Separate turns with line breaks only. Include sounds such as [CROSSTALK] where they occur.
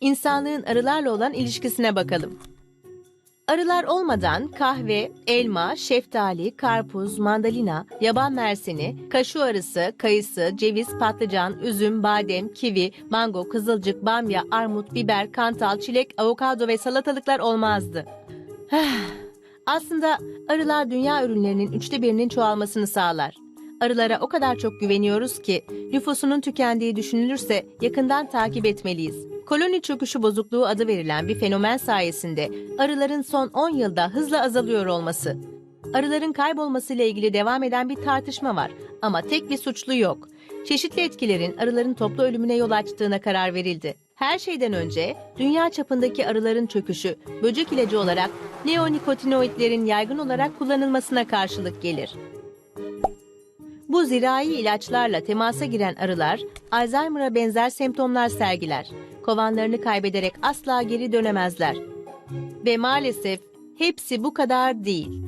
insanlığın arılarla olan ilişkisine bakalım. Arılar olmadan kahve, elma, şeftali, karpuz, mandalina, yaban mersini, kaşu arısı, kayısı, ceviz, patlıcan, üzüm, badem, kivi, mango, kızılcık, bamya, armut, biber, kantal, çilek, avokado ve salatalıklar olmazdı. [SIGHS] Aslında arılar dünya ürünlerinin üçte birinin çoğalmasını sağlar. Arılara o kadar çok güveniyoruz ki nüfusunun tükendiği düşünülürse yakından takip etmeliyiz. Koloni çöküşü bozukluğu adı verilen bir fenomen sayesinde arıların son 10 yılda hızla azalıyor olması. Arıların kaybolmasıyla ilgili devam eden bir tartışma var ama tek bir suçlu yok. Çeşitli etkilerin arıların toplu ölümüne yol açtığına karar verildi. Her şeyden önce dünya çapındaki arıların çöküşü böcek ilacı olarak neonikotinoidlerin yaygın olarak kullanılmasına karşılık gelir. Bu zirai ilaçlarla temasa giren arılar Alzheimer'a benzer semptomlar sergiler. Kovanlarını kaybederek asla geri dönemezler. Ve maalesef hepsi bu kadar değil.